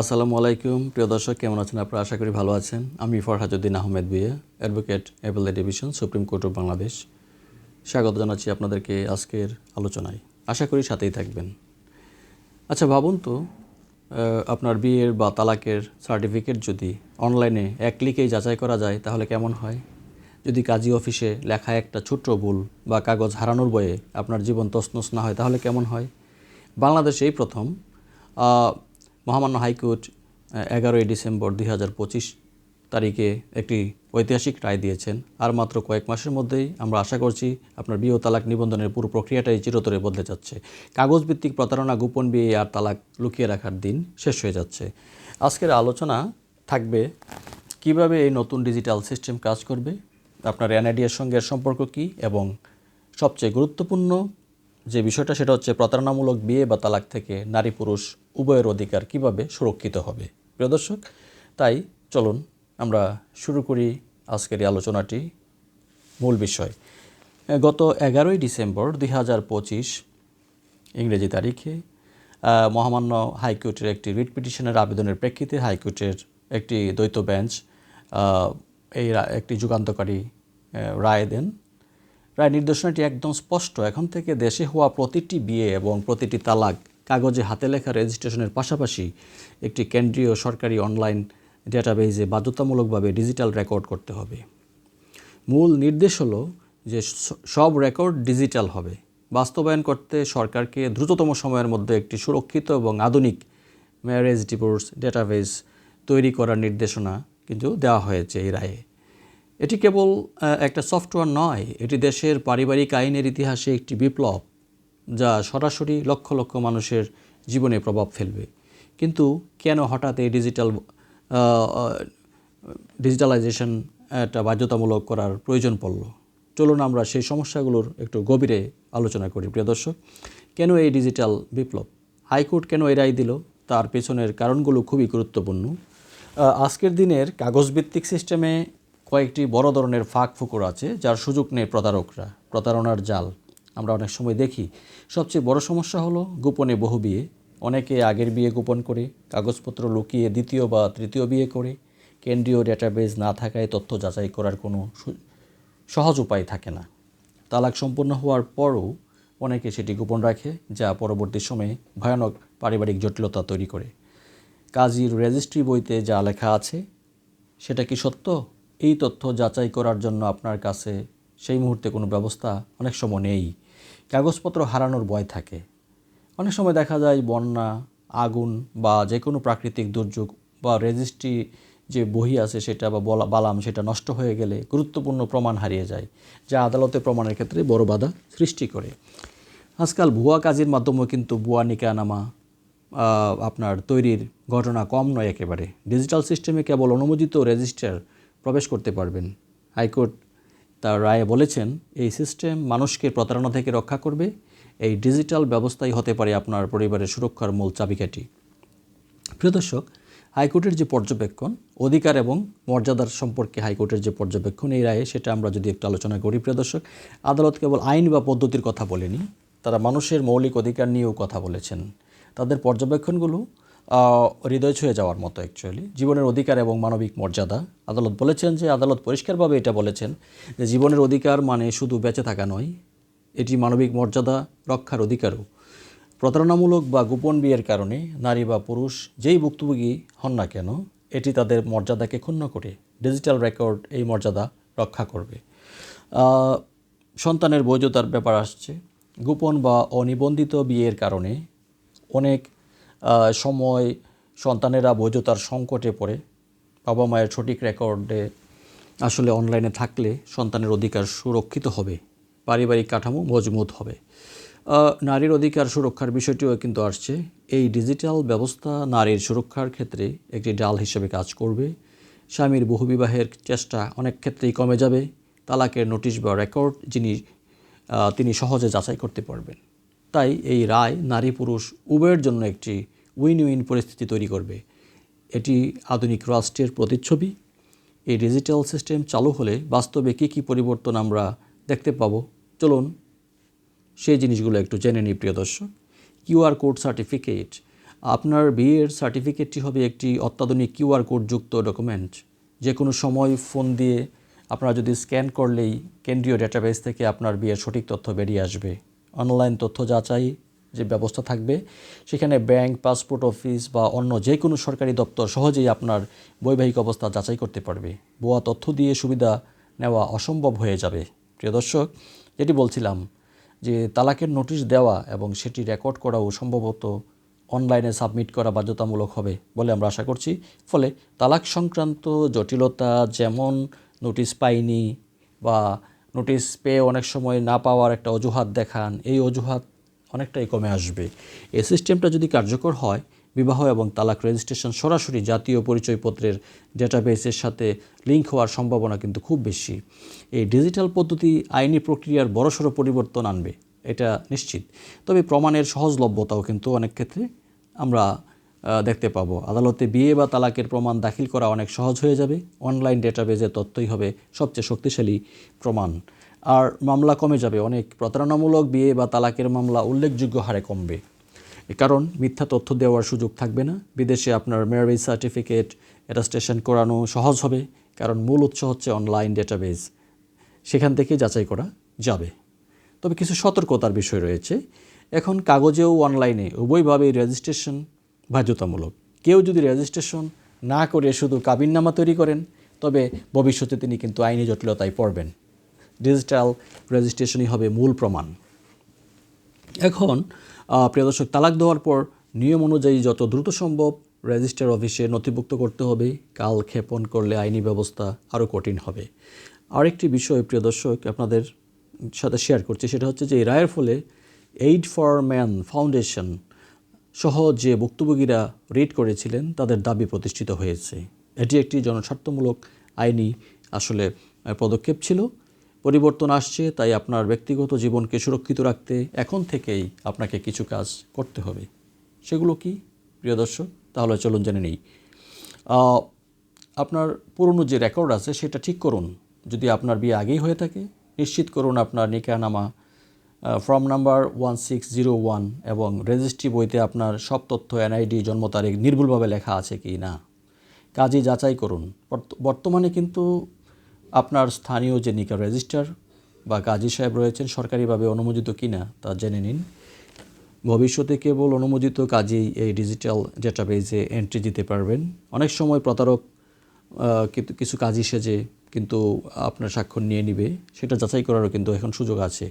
আসসালামু আলাইকুম। প্রিয় দর্শক, কেমন আছেন আপনারা? আশা করি ভালো আছেন। আমি Farhajuddin Ahmed BA, advocate appellate division, supreme court of Bangladesh. স্বাগত জানাচ্ছি আপনাদেরকে আজকের আলোচনায়। আশা করি সাথেই থাকবেন। আচ্ছা ভাবুন তো আপনার বিয়ের বা তালাকের সার্টিফিকেট যদি অনলাইনে এক ক্লিকেই যাচাই করা যায়, তাহলে কেমন হয়? যদি কাজী অফিসে লেখা একটা ছোট্ট ভুল বা কাগজ হারানোর বয়ে আপনার জীবন তছনছ না হয়, তাহলে কেমন হয়? বাংলাদেশে এই প্রথম মহামান্য হাইকোর্ট এগারোই ডিসেম্বর দুই হাজার পঁচিশ তারিখে একটি ঐতিহাসিক রায় দিয়েছেন। আর মাত্র কয়েক মাসের মধ্যেই আমরা আশা করছি আপনার বিয়ে তালাক নিবন্ধনের পুরো প্রক্রিয়াটাই চিরতরে বদলে যাচ্ছে। কাগজভিত্তিক প্রতারণা গোপন বিয়ে আর তালাক লুকিয়ে রাখার দিন শেষ হয়ে যাচ্ছে। আজকের আলোচনা থাকবে কীভাবে এই নতুন ডিজিটাল সিস্টেম কাজ করবে, আপনার এনআইডিএর সঙ্গে সম্পর্ক কী এবং সবচেয়ে গুরুত্বপূর্ণ যে বিষয়টা সেটা হচ্ছে প্রতারণামূলক বিয়ে বা তালাক থেকে নারী পুরুষ উভয়ের অধিকার কীভাবে সুরক্ষিত হবে। প্রিয় দর্শক, তাই চলুন আমরা শুরু করি আজকের এই আলোচনাটি মূল বিষয়। গত এগারোই ডিসেম্বর দুই হাজার পঁচিশ ইংরেজি তারিখে মহামান্য হাইকোর্টের একটি রিট পিটিশনের আবেদনের প্রেক্ষিতে হাইকোর্টের একটি দ্বৈত বেঞ্চ এই একটি যুগান্তকারী রায় দেন। রায় নির্দেশনাটি একদম স্পষ্ট। এখন থেকে দেশে হওয়া প্রতিটি বিয়ে এবং প্রতিটি তালাক কাগজে হাতে লেখা রেজিস্ট্রেশনের পাশাপাশি একটি কেন্দ্রীয় সরকারি অনলাইন ডেটাবেজে বাধ্যতামূলকভাবে ডিজিটাল রেকর্ড করতে হবে। মূল নির্দেশ হলো যে সব রেকর্ড ডিজিটাল হবে। বাস্তবায়ন করতে সরকারকে দ্রুততম সময়ের মধ্যে একটি সুরক্ষিত এবং আধুনিক ম্যারেজ, ডিভোর্স ডেটাবেজ তৈরি করার নির্দেশনা কিন্তু দেওয়া হয়েছে এই রায়ে। এটি কেবল একটা সফটওয়্যার নয়, এটি দেশের পারিবারিক আইনের ইতিহাসে একটি বিপ্লব যা সরাসরি লক্ষ লক্ষ মানুষের জীবনে প্রভাব ফেলবে। কিন্তু কেন হঠাৎ এই ডিজিটাল ডিজিটালাইজেশন একটা বাধ্যতামূলক করার প্রয়োজন পড়ল? চলুন আমরা সেই সমস্যাগুলোর একটু গভীরে আলোচনা করি, প্রিয় দর্শক। কেন এই ডিজিটাল বিপ্লব? হাইকোর্ট কেন এই রায় দিল? তার পেছনের কারণগুলো খুবই গুরুত্বপূর্ণ। আজকের দিনের কাগজভিত্তিক সিস্টেমে কয়েকটি বড় ধরনের ফাঁক ফুকর আছে, যার সুযোগ নেই প্রতারকরা, প্রতারণার জাল। আমরা অনেক সময় দেখি, সবচেয়ে বড় সমস্যা হলো গোপনে বহু বিয়ে। অনেকে আগের বিয়ে গোপন করে, কাগজপত্র লুকিয়ে দ্বিতীয় বা তৃতীয় বিয়ে করে। কেন্দ্রীয় ডেটাবেজ না থাকায় তথ্য যাচাই করার কোনো সহজ উপায় থাকে না। তালাক সম্পূর্ণ হওয়ার পরও অনেকে সেটি গোপন রাখে, যা পরবর্তী সময়ে ভয়ানক পারিবারিক জটিলতা তৈরি করে। কাজীর রেজিস্ট্রি বইতে যা লেখা আছে, সেটা কি সত্য? এই তথ্য যাচাই করার জন্য আপনার কাছে সেই মুহূর্তে কোনো ব্যবস্থা অনেক সময় নেই। কাগজপত্র হারানোর ভয় থাকে। অনেক সময় দেখা যায় বন্যা, আগুন বা যে কোনো প্রাকৃতিক দুর্যোগ বা রেজিস্ট্রি যে বহি আছে সেটা বা বলা, বালাম সেটা নষ্ট হয়ে গেলে গুরুত্বপূর্ণ প্রমাণ হারিয়ে যায়, যা আদালতে প্রমাণের ক্ষেত্রে বড় বাধা সৃষ্টি করে। আজকাল ভুয়া কাজের মাধ্যমে কিন্তু ভুয়া নিকানামা আপনার তৈরির ঘটনা কম নয় একেবারে। ডিজিটাল সিস্টেমে কেবল অনুমোদিত রেজিস্টার প্রবেশ করতে পারবেন। হাইকোর্ট তার রায়ে বলেছেন, এই সিস্টেম মানুষকে প্রতারণা থেকে রক্ষা করবে, এই ডিজিটাল ব্যবস্থাই হতে পারে আপনার পরিবারের সুরক্ষার মূল চাবিকাঠি। প্রিয় দর্শক, হাইকোর্টের যে পর্যবেক্ষণ, অধিকার এবং মর্যাদার সম্পর্কে হাইকোর্টের যে পর্যবেক্ষণ, এই রায়ে সেটা আমরা যদি একটু আলোচনা করি, প্রিয় দর্শক, আদালত কেবল আইন বা পদ্ধতির কথা বলেনি, তারা মানুষের মৌলিক অধিকার নিয়েও কথা বলেছেন। তাদের পর্যবেক্ষণগুলো হৃদয় ছুঁয়ে যাওয়ার মতো অ্যাকচুয়ালি জীবনের অধিকার এবং মানবিক মর্যাদা। আদালত বলেছেন যে, আদালত পরিষ্কারভাবে এটা বলেছেন যে, জীবনের অধিকার মানে শুধু বেঁচে থাকা নয়, এটি মানবিক মর্যাদা, রক্ষার অধিকারও। প্রতারণামূলক বা গোপন বিয়ের কারণে নারী বা পুরুষ যেই ভুক্তভোগী হন না কেন, এটি তাদের মর্যাদাকে ক্ষুণ্ণ করে। ডিজিটাল রেকর্ড এই মর্যাদা রক্ষা করবে। সন্তানের বৈধতার ব্যাপার আসছে। গোপন বা অনিবন্ধিত বিয়ের কারণে অনেক সময় সন্তানেরা বৈধতার সংকটে পড়ে। বাবা মায়ের সঠিক রেকর্ডে আসলে অনলাইনে থাকলে সন্তানের অধিকার সুরক্ষিত হবে, পারিবারিক কাঠামো মজবুত হবে। নারীর অধিকার সুরক্ষার বিষয়টিও কিন্তু আসছে। এই ডিজিটাল ব্যবস্থা নারীর সুরক্ষার ক্ষেত্রে একটি ডাল হিসেবে কাজ করবে। স্বামীর বহুবিবাহের চেষ্টা অনেক ক্ষেত্রেই কমে যাবে। তালাকের নোটিশ বা রেকর্ড যিনি তিনি সহজে যাচাই করতে পারবেন। তাই এই রায় নারী পুরুষ উভয়ের জন্য একটি উইন উইন পরিস্থিতি তৈরি করবে। এটি আধুনিক রাষ্ট্রের প্রতিচ্ছবি। এই ডিজিটাল সিস্টেম চালু হলে বাস্তবে কী কী পরিবর্তন আমরা দেখতে পাবো? চলুন সেই জিনিসগুলো একটু জেনে নিই, প্রিয় দর্শক। কিউআর কোড সার্টিফিকেট আপনার বিয়ের সার্টিফিকেটটি হবে একটি অত্যাধুনিক কিউআর কোডযুক্ত ডকুমেন্ট যে কোনো সময় ফোন দিয়ে আপনারা যদি স্ক্যান করলেই কেন্দ্রীয় ডেটাবেস থেকে আপনার বিয়ের সঠিক তথ্য বেরিয়ে আসবে। অনলাইন তথ্য যাচাই যে ব্যবস্থা থাকবে, সেখানে ব্যাংক, পাসপোর্ট অফিস বা অন্য যে কোনো সরকারি দপ্তর সহজেই আপনার বৈবাহিক অবস্থা যাচাই করতে পারবে। ভুয়া তথ্য দিয়ে সুবিধা নেওয়া অসম্ভব হয়ে যাবে। প্রিয় দর্শক, যেটি বলছিলাম যে তালাকের নোটিশ দেওয়া এবং সেটি রেকর্ড করাও সম্ভবত অনলাইনে সাবমিট করা বাধ্যতামূলক হবে বলে আমরা আশা করছি। ফলে তালাক সংক্রান্ত জটিলতা যেমন নোটিশ পাইনি বা নোটিশ পেয়ে অনেক সময় না পাওয়ার একটা অজুহাত দেখান, এই অজুহাত অনেকটাই কমে আসবে। এই সিস্টেমটা যদি কার্যকর হয়, বিবাহ এবং তালাক রেজিস্ট্রেশন সরাসরি জাতীয় পরিচয়পত্রের ডেটাবেসের সাথে লিঙ্ক হওয়ার সম্ভাবনা কিন্তু খুব বেশি। এই ডিজিটাল পদ্ধতি আইনি প্রক্রিয়ার বড়সড় পরিবর্তন আনবে, এটা নিশ্চিত। তবে প্রমাণের সহজলভ্যতাও কিন্তু অনেক ক্ষেত্রে আমরা দেখতে পাবো। আদালতে বিয়ে বা তালাকের প্রমাণ দাখিল করা অনেক সহজ হয়ে যাবে। অনলাইন ডেটাবেজের তথ্যই হবে সবচেয়ে শক্তিশালী প্রমাণ। আর মামলা কমে যাবে। অনেক প্রতারণামূলক বিয়ে বা তালাকের মামলা উল্লেখযোগ্য হারে কমবে। কারণ মিথ্যা তথ্য দেওয়ার সুযোগ থাকবে না। বিদেশে আপনার ম্যারেজ সার্টিফিকেট অ্যাটাস্টেশন করানো সহজ হবে, কারণ মূল উৎস হচ্ছে অনলাইন ডেটাবেস। সেখান থেকে যাচাই করা যাবে। তবে কিছু সতর্কতার বিষয় রয়েছে। এখন কাগজেও অনলাইনে উভয়ভাবেই রেজিস্ট্রেশন বাধ্যতামূলক। কেউ যদি রেজিস্ট্রেশন না করে শুধু কাবিননামা তৈরি করেন, তবে ভবিষ্যতে তিনি কিন্তু আইনি জটিলতায় পড়বেন। ডিজিটাল রেজিস্ট্রেশনই হবে মূল প্রমাণ। এখন প্রিয় দর্শক, তালাক দেওয়ার পর নিয়ম অনুযায়ী যত দ্রুত সম্ভব রেজিস্টার অফিসে নথিভুক্ত করতে হবে। কাল ক্ষেপণ করলে আইনি ব্যবস্থা আরও কঠিন হবে। আরেকটি বিষয়, প্রিয় দর্শক, আপনাদের সাথে শেয়ার করছি। সেটা হচ্ছে যে, এই রায়ের ফলে এইড ফর ম্যান ফাউন্ডেশন সহ যে ভুক্তভোগীরা রিড করেছিলেন, তাদের দাবি প্রতিষ্ঠিত হয়েছে। এটি একটি জনস্বার্থমূলক আইনি আসলে পদক্ষেপ ছিল। পরিবর্তন আসছে, তাই আপনার ব্যক্তিগত জীবনকে সুরক্ষিত রাখতে এখন থেকেই আপনাকে কিছু কাজ করতে হবে। সেগুলো কি? প্রিয় দর্শক, তাহলে চলুন জেনে নেই। আপনার পুরনো যে রেকর্ড আছে, সেটা ঠিক করুন। যদি আপনার বিয়ে আগেই হয়ে থাকে, নিশ্চিত করুন আপনার নিকানামা form number one six zero one এবং রেজিস্ট্রি বইতে আপনার সব তথ্য, এনআইডি, জন্ম তারিখ নির্ভুলভাবে লেখা আছে কি না। কাজে যাচাই করুন। বর্তমানে কিন্তু আপনার স্থানীয় যে নিকা রেজিস্টার বা কাজী সাহেব রয়েছেন, সরকারিভাবে অনুমোদিত কিনা তা জেনে নিন। ভবিষ্যতে কেবল অনুমোদিত কাজেই এই ডিজিটাল ডেটাবেজে এন্ট্রি দিতে পারবেন। অনেক সময় প্রতারক কিন্তু কিছু কাজই সেজে কিন্তু আপনার স্বাক্ষর নিয়ে নিবে। সেটা যাচাই করারও কিন্তু এখন সুযোগ আছে।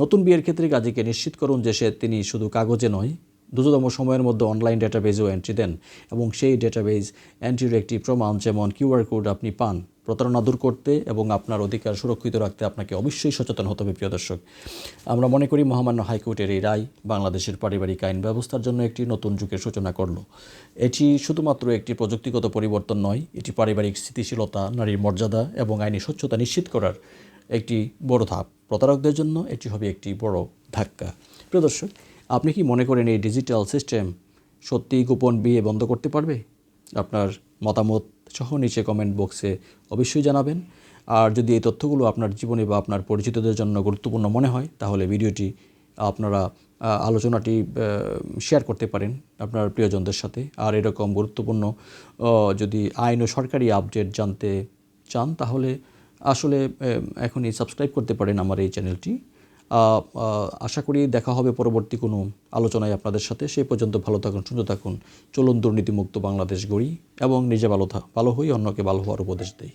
নতুন বিয়ের ক্ষেত্রে কাজীকে নিশ্চিত করুন যে সে তিনি শুধু কাগজে নয়, দ্রুততম সময়ের মধ্যে অনলাইন ডেটাবেজেও এন্ট্রি দেন এবং সেই ডেটাবেজ এন্ট্রির একটি প্রমাণ যেমন কিউআর কোড আপনি পান। প্রতারণা দূর করতে এবং আপনার অধিকার সুরক্ষিত রাখতে আপনাকে অবশ্যই সচেতন হতে হবে, প্রিয় দর্শক। আমরা মনে করি মহামান্য হাইকোর্টের এই রায় বাংলাদেশের পারিবারিক আইন ব্যবস্থার জন্য একটি নতুন যুগের সূচনা করল। এটি শুধুমাত্র একটি প্রযুক্তিগত পরিবর্তন নয়, এটি পারিবারিক স্থিতিশীলতা, নারীর মর্যাদা এবং আইনি স্বচ্ছতা নিশ্চিত করার একটি বড় ধাপ। প্রতারকদের জন্য এটি হবে একটি বড় ধাক্কা। প্রিয় দর্শক, আপনি কি মনে করেন এই ডিজিটাল সিস্টেম সত্যিই গোপন বিয়ে বন্ধ করতে পারবে? আপনার মতামত সহ নিচে কমেন্ট বক্সে অবশ্যই জানাবেন। আর যদি এই তথ্যগুলো আপনার জীবনে বা আপনার পরিচিতদের জন্য গুরুত্বপূর্ণ মনে হয়, তাহলে ভিডিওটি আপনারা আলোচনাটি শেয়ার করতে পারেন আপনার প্রিয়জনদের সাথে। আর এরকম গুরুত্বপূর্ণ যদি আইন ও সরকারি আপডেট জানতে চান, তাহলে আসলে এখনই সাবস্ক্রাইব করতে পারেন আমার এই চ্যানেলটি আশা করি দেখা হবে পরবর্তী কোনো আলোচনায় আপনাদের সাথে। সেই পর্যন্ত ভালো থাকুন সুন্দর থাকুন। চলুন দুর্নীতিমুক্ত বাংলাদেশ গড়ি এবং নিজে ভালো ভালো হই, অন্যকে ভালো হওয়ার উপদেশ দেই।